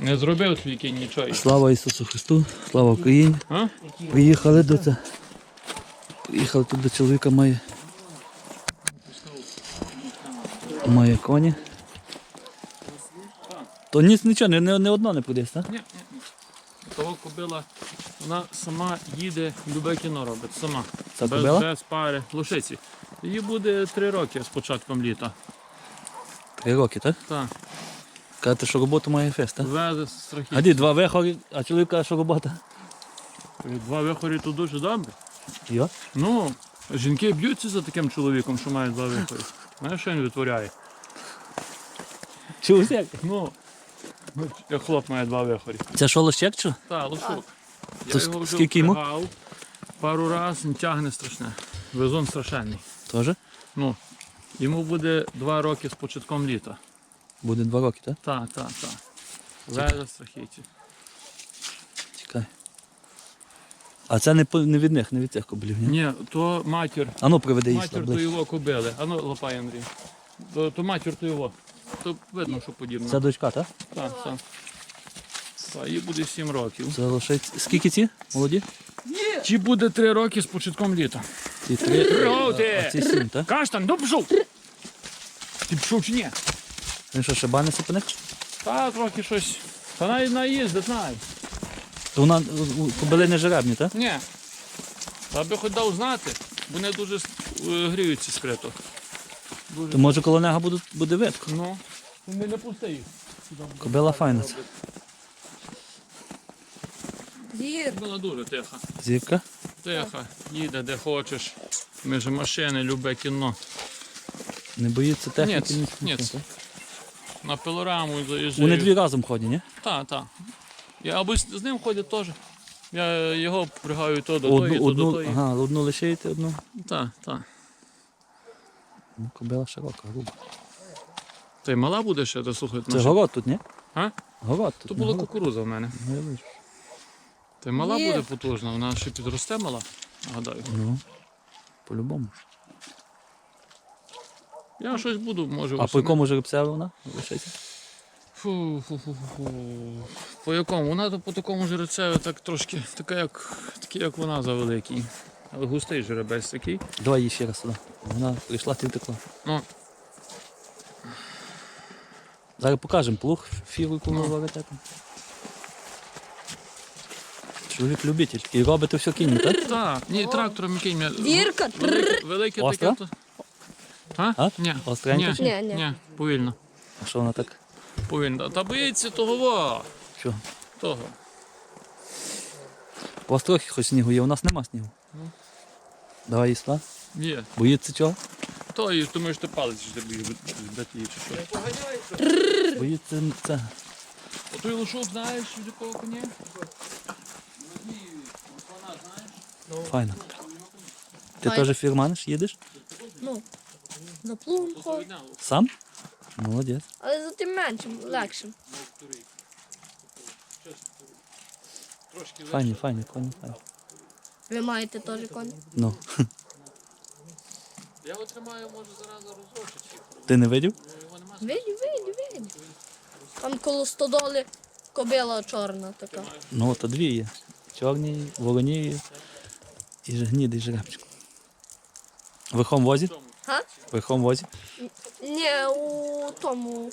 Не зробив тільки нічого. Слава Ісусу Христу, слава Україні. А? Приїхали до це. Приїхали тут до чоловіка має. Має коні. То ніц нічого, не, не, не одно не подасть, так? Ні, ні, ні. Того кобила, вона сама їде, любе кіно робить, сама. Ця без, кобила? без пари. Лошиці. Їй буде три роки з початком літа. Три роки, так? Так. Кажете, що роботу має фест, так? Везе страхіття. Гаді, два вихори, а чоловік каже, що робота. Два вихорі то дуже добре. Йо? Ну, жінки б'ються за таким чоловіком, що має два вихорі. Знаєш, що він витворяє? Чув як? Ну, як хлоп має два вихорі. Це що лощек чи? Так, лошок. Я То його вже скільки йому? впрягав Пару раз він тягне страшне. Везун страшенний. Тоже? Ну, йому буде два роки з початком літа. Буде два роки, так? Так, так, так. Везе страхіті. Чекай. А це не, по- не від них, не від цих кобилів, ні? Ні, то матір. А ну приведи її Матір то ближче. його кобили. А ну, лапай, Андрій. То, то матір то його. То видно, що подібно. Це дочка, так? Так, так. Так, їй буде 7 років. Це лошиці. Скільки ці? Молоді? Чи буде 3 роки з початком літа? Ці три. А ці сім, так? Каштан, ну пішов! Ти пішов чи ні? Він що, шибаниться по них? Та трохи щось. Та навіть наїздить, знає. То вона у- у кобили не жеребні, так? Ні. Та би хоч дав знати, вони дуже е, гріються скрито. Дуже. То може коло нього буде, буде видко. Ну, вони не пустий. Кобила файна. ця. Дід, Була дуже тиха. Зірка. Тиха, їде де хочеш. Між машини, любе кіно. Не боїться техніки. Ні, ні, ні. нічого, так? На пилораму заїжджаю. Вони дві разом ходять, ні? Так, так. Я або з ним ходять теж. Я його пригаю то до тої, Одну, то до тої. ага, одну лишаєте, одну. Так, так. Ну, кобила широка, груба. Та й мала буде ще, то слухай. Це город тут, ні? А? Город тут. То була город. кукуруза в мене. Ну, я бачу. Та мала Є. буде потужна, вона ще підросте мала, гадаю. Ну, по-любому. Я щось буду, може, А по восени. якому жеребцеві вона лишається? Фу, фу, фу, фу. По якому? Вона то по такому жеребцеві так трошки, така як, такий, як вона за великий. Але густий жеребець такий. Давай її ще раз сюди. Вона прийшла, ти втекла. Ну, Зараз покажемо плуг, фіру, яку ми Ну. варите. Чоловік любитель. І робите все кінь, так? так, ні, трактором мене. Дірка, Велике, велике таке. То... А? А? Ні. Остренько Ні, чи? Ні, повільно. А що вона так? Повільно. Та боїться того, во, Що? того. У вас трохи хоч снігу є, у нас нема снігу. Ну. Давай її сюди. Є. Боїться чого? То і думаєш, ти палець, що ти боїш збити її чи що. Боїться це. Отой лошок знаєш, від якого коня? Файно. Ти Файно. теж фірманиш, їдеш? ну, за плугом. Сам? Молодець. Але за тим меншим, легшим. Трошки Файні, файні, коні, файні. Ви маєте теж коні? Ну. Я його тримаю, може, зараз розрочить їх. Ти не видів? Його нема. Виді, виді, виді. Там коло стодоли кобила чорна така. Ну, то дві є. Чорні, вороні і, і ж- гнідий жеребчик. Верхом возі? Га? Верхом возі? Ні, у тому.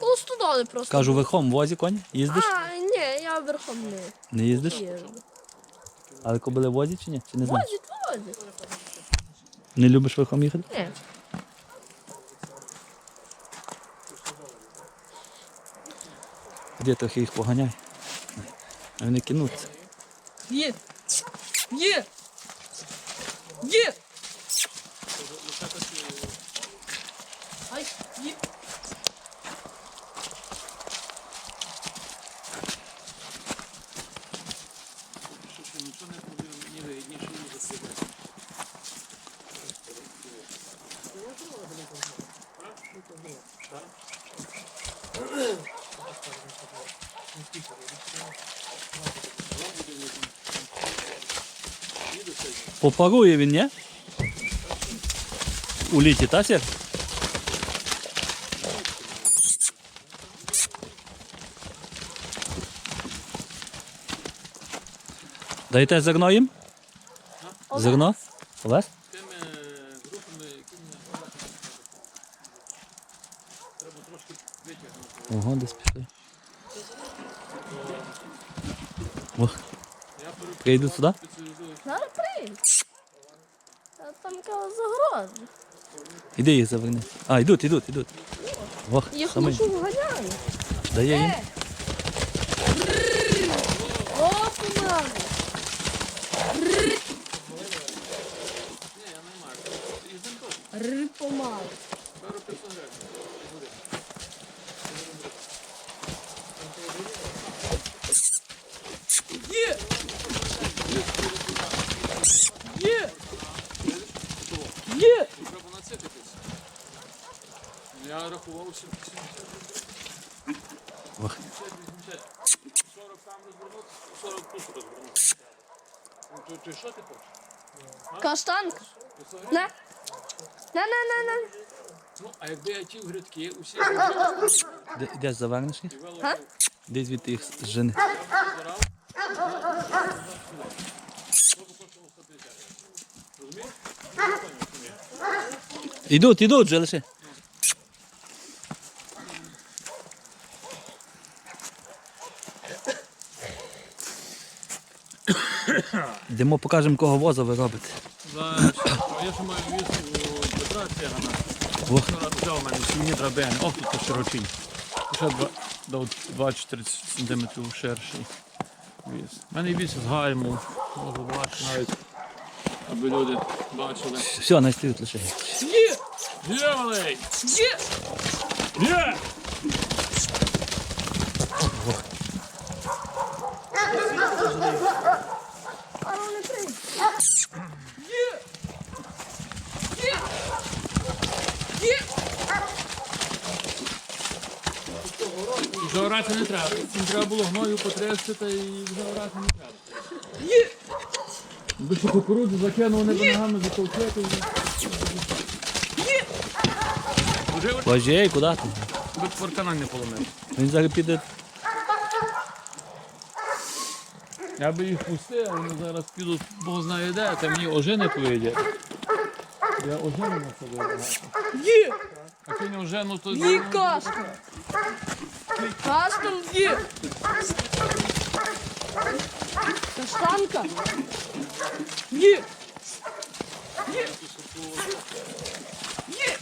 Коло стодоли просто. Кажу, верхом возі коні? Їздиш? А, ні, я верхом не Не їздиш? їжджу. Але кобили возі чи ні? Чи не знаєш? Возить, возить. Не любиш верхом їхати? Ні. Де трохи їх поганяй. А Вони кинуться. Є. Є. Є. Попарує він, ні? У літі, та? Даєте зерно їм? Зерно? Олес? Ого, десь пішли. О, прийду сюди? Зараз прийде. Та Там яка загроза. Іди їх заверни. А, йдуть, йдуть, йдуть. Ох, Їх саме мушу вганяю. дає їм. Е! О, помагай. Р помагай. Є! Є! Є! Треба нацепитись. Я рахував 70. Ох. 40 там розвернути, 40 тут розвернути. То що ти хочеш? Каштанка. На. На, на, на, на. Ну, а якби я ті грядки усі Де, де завернеш їх? Га? Де звідти їх жени? Ідуть, ідуть вже лише. Йдемо покажемо, кого воза ви робите. Зараз, я ще маю віз у Петра Цегана. Ох. Вчора взяв у мене сім'ї драбини. Ох, тут широчий. Ще два- до 20-30 см ширший віз. У мене віз з гайму. Можу бачити навіть, аби люди бачили. Все, стоїть лише. Є! Є, малий! Є! Є! Вже орати не треба. Цим треба було гною потрясти та і вже орати не треба. Є! Би що кукурудзу закинув, не ногами затовчити вже. Є! Вже Боже, куди ти? би паркана не поломив. Він зараз піде. Я би їх пустив, а вони зараз підуть, Бог знає де, та мені ожини поїдять. Я ожину на собі багато. Є! А ти не ожину, то... Є каштан. Каштан є. Каштанка. Є! Є! Є!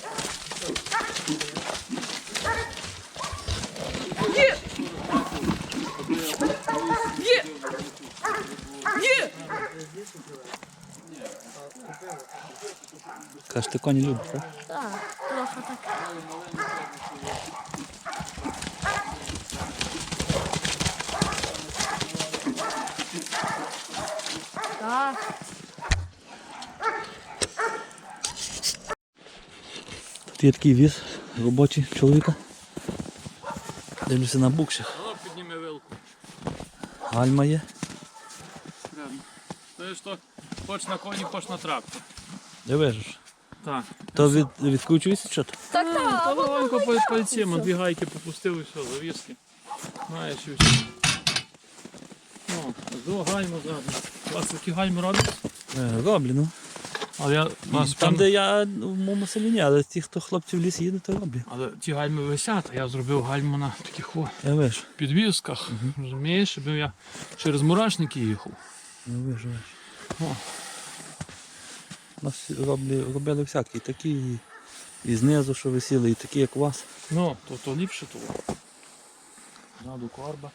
Є! Каже, ти коні любиш, так? Тут є такий віз робочий чоловіка. Дивлюся на буксах. Воно підніме вилку. Гальма є. Знаєш, то хоч на коні, хоч на трактор. Дивиш. Так. То від, відкручується що то? Так, так. Та легонько по пальцем, дві гайки попустив і все, завіски. Знаєш і все. Ну, з гальму ззаду. У вас такі гальми роблять? Е, Роблю, ну. Але я вас Там, де я в моєму селі ні, але ті, хто хлопці в ліс їде, то роблю. Але ті гальми висять, а я зробив гальму на таких о, Я вижу. підвісках. Розумієш, щоб я через мурашники їхав. Я вижу, вижу. О. У нас роблі, робили всякі, такі і, і знизу, що висіли, і такі, як у вас. Ну, то, то ліпше того. Ззаду корба.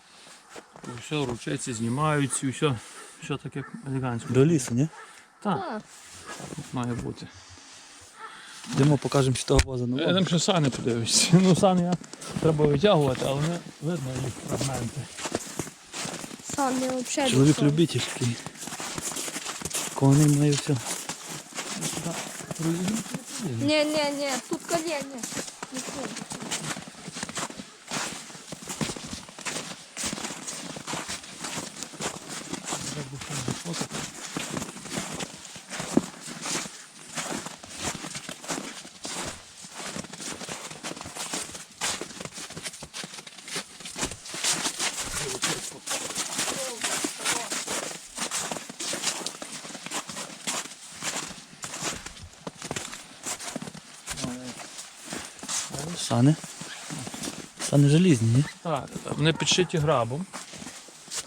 Все, ручиці знімаються, все, все таке елегантське. До лісу, ні? Так, Так. має бути. Йдемо покажемо, що того воза Я там ще сани подивишся. Ну, сани я треба витягувати, але не видно їх фрагменти. Сам я взагалі. Чоловік любитель такий. Коней має все. Ні, ні, ні, тут колені. Сани. Сани желізні, ні? Так, вони підшиті грабом.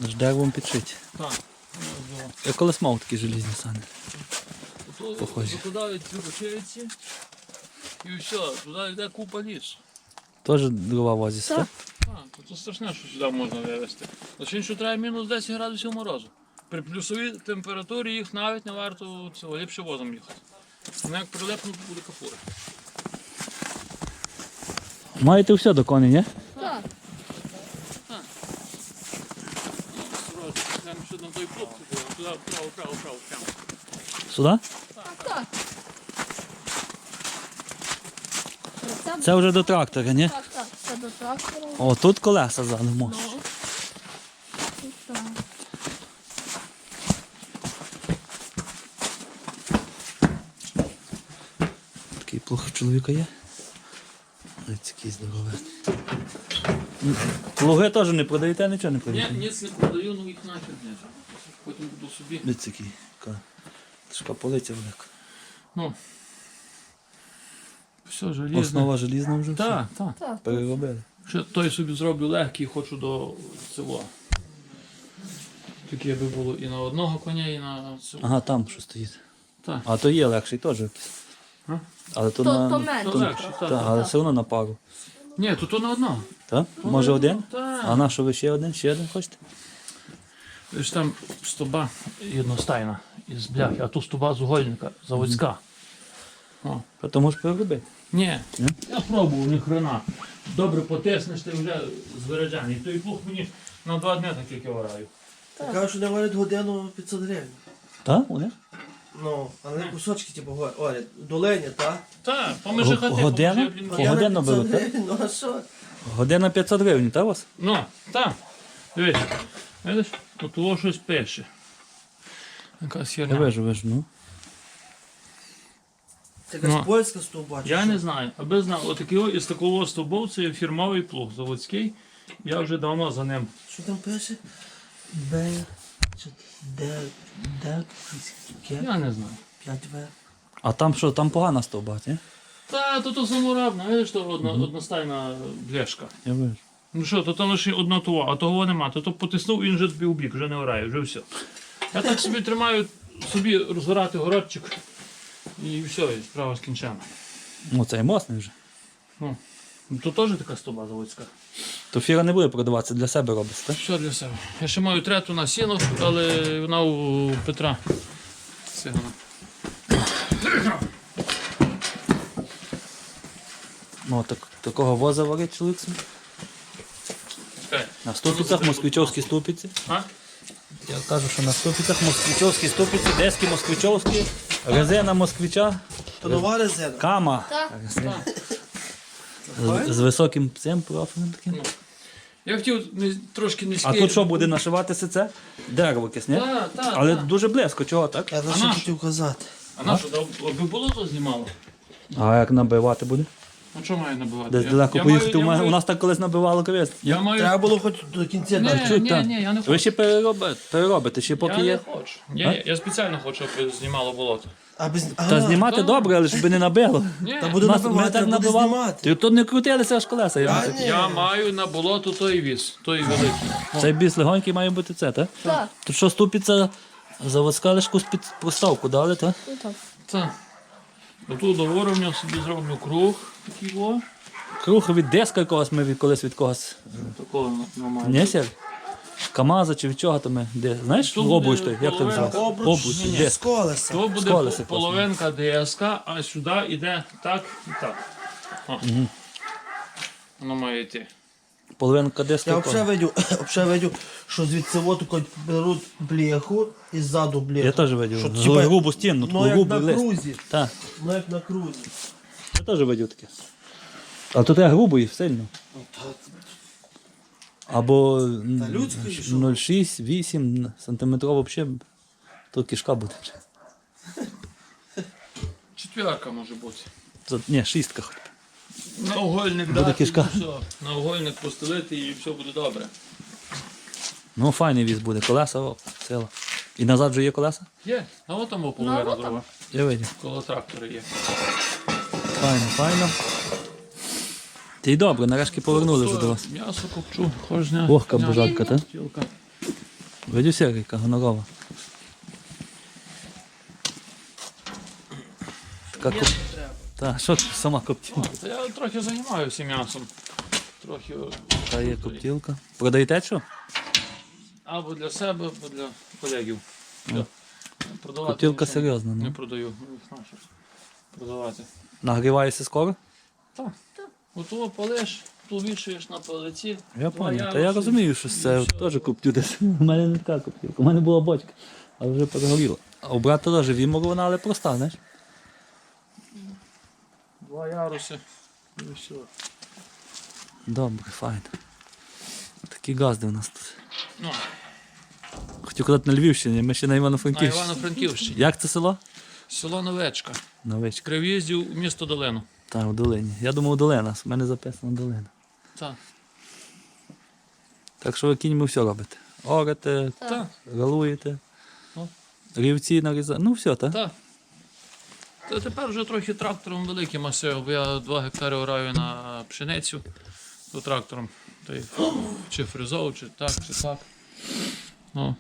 З деревом підшиті. Так. Я колись мав такі желізні сани. Похожі. Закладають ці рукавиці. І все, туди йде купа лісу. Теж дрова возять, Так. так? Так, то страшне, що сюди можна вивезти. Лише що треба мінус 10 градусів морозу. При плюсовій температурі їх навіть не варто цього ліпше возом їхати. Вони як прилепнуть, буде капура. Маєте все до коней, ні? Так. Сюди? Так. Це, вже до трактора, ні? Так, так, це до трактора. О, тут колеса ззаду можеш. Ну. Такий у чоловіка є. Такий здоровий. Плуги теж не продаєте, нічого не Ні, продаєте? ніц не продаю, ну їх нахер не. Потім буду собі. Ось такий. Така Така полиця велика. Ну. Все, желізне. Основа желізна вже. Так, так. Так. Переробили. Ще той собі зроблю легкий, хочу до цього. Таке би було і на одного коня, і на цього. Ага, там що стоїть. Так. А то є легший теж якийсь. А? Але то, То- на... то менше. То легше, та, так. але все одно на пару. Ні, то то на одного. Так? Може один? Так. А на що ви ще один? Ще один хочете? Ж там стоба єдностайна із бляхи, а тут стоба з угольника, заводська. О. А то можеш переробити. Ні, Ні? я пробував, ні хрена. Добре потиснеш, ти вже звереджений. Той плуг мені на два дні так як я вараю. Кажуть, що не варять годину 500 гривень. Так? Один? Ну, але не кусочки, типу, говорять, Оля, долині, так? Так, помежи хати. Година? помежи, блін, годину Година 500 так? гривень, Ну а що? Година 500 гривень, так у вас? Ну, так. Дивись. Видиш, тут того щось пише. Якась Я херня. вижу, вижу, ну. Це якась Ну. польська стовба. чи Я що? не знаю. Аби знав, отакий із такого стовбов це є фірмовий плуг заводський. Я вже давно за ним. Що там пише? Б, чи Д, Д, Я не знаю. 5В. А там що, там погана стовба, ні? Та, то то саморобна, видиш, то одна, одностайна бляшка. Я вижу. Ну що, то то лише одно того, а того нема. То то потиснув і він вже тобі у бік, вже не орає, вже все. Я так собі тримаю, собі розгорати городчик. І все, і справа скінчена. Ну це і мосний вже. Ну, то теж така стоба заводська. То фіра не буде продаватися, для себе робиться, так? Все для себе. Я ще маю трету на сіно, але вона у Петра. Цигана. Ну, так, такого воза варить чоловік собі. Чекай. На ступицях москвичовські ступиці. А? Я кажу, що на ступицях москвичовські ступиці, дески москвичовські, резина москвича, То нова резина. кама. Так. Резина. З, з високим цим профілем таким. Я хотів не- трошки А тут що буде нашиватися це? Дерево ні? Так, так. Але дуже близько, чого так? Я за що хотів казати. А на що, аби було то знімало? А як набивати буде? А що маю набивати? Десь далеко поїхати. маю- У я нас так колись набивало кавець. Я маю... Треба було хоч до кінця Ні, ні, ні, я не Ви ще переробите, переробите, ще поки я є. не хочу. Я, я спеціально хочу, щоб знімало болото. А без... Та знімати так. добре, але щоб не набило. Ні, Та буду Нас- ми набивати, так а набивали. знімати. Ти тут не крутилися аж колеса. я бачу. ні. я маю на болото той віз, той великий. Цей біс легонький має бути це, так? Так. Тут що ступиться заводська лишку під проставку дали, так? Ну, так. Так. Отут до уровня собі зроблю круг. Такий о. Круг від диска якогось ми від колись від когось. Такого нормально. Сір? Камаза чи від чого то ми? Де? Знаєш, Тут буде той, як то половина. називається? Обруч, Обруч, ні, диск. з колеса. То буде колеса по- половинка ДСК, а сюди йде так і так. О. Воно має йти. Половинка диска. Я взагалі видів, взагалі видів, що звідси от тако беруть бляху і ззаду бляху. Я теж видів. Що, З типа, грубу стіну, Ну таку як грубий на лист. крузі. Так, Ну як на крузі. я теж видів таке. Але тут я грубий сильно. Або Та що? 0,6-8 сантиметрово взагалі, то кишка буде. Четверка може бути. Це- Ні, шістка хоч. Наугольник Буде дати, кишка. і все. Наугольник постелити і все буде добре. Ну, файний віз буде, колеса, о, сила. І назад вже є колеса? Є, а от там половина Ну, дрова. Я видів. Коло трактора є. Файно, файно. Ти й добре, нарешті повернули вже до вас. М'ясо копчу, кожен дня. Ох, бужатка, та? Тілка. Видів яка гонорова. Така коп... Та, що ти сама коптілка? Та я трохи займаюся м'ясом. Трохи Та є коптілка. Продаєте що? або для себе, або для колегів. Для- Продавати Коптілка серйозна, Не ну. продаю. Ну, Продавати. Нагріваєшся скоро? Так. Готово палиш, ту вішаєш на палиці. Я понял. Та я розумію, що це теж коптю десь. У мене не така коптілка. У мене була бочка, але вже перегоріла. А у брата теж вімор але проста, знаєш? Два яруси. І все. Добре, файно. Такі газди у нас тут. Ну, Хотів казати на Львівщині, ми ще на на Івано-Франківщині. Івано-Франківщині. Як це село? Село Новечка. Новичка. У місто Долину. Та, у долині. Я думав, долина. У мене записано долина. Так. Так що ви кіньми все робите. Орете, Так. ралуєте, Ну. рівці нарізаєте. Ну все, так? Так. Та тепер вже трохи трактором великий масив, бо я 2 гектари ораю на пшеницю, то трактором. Та й чи фрезов, чи так, чи так. Ну,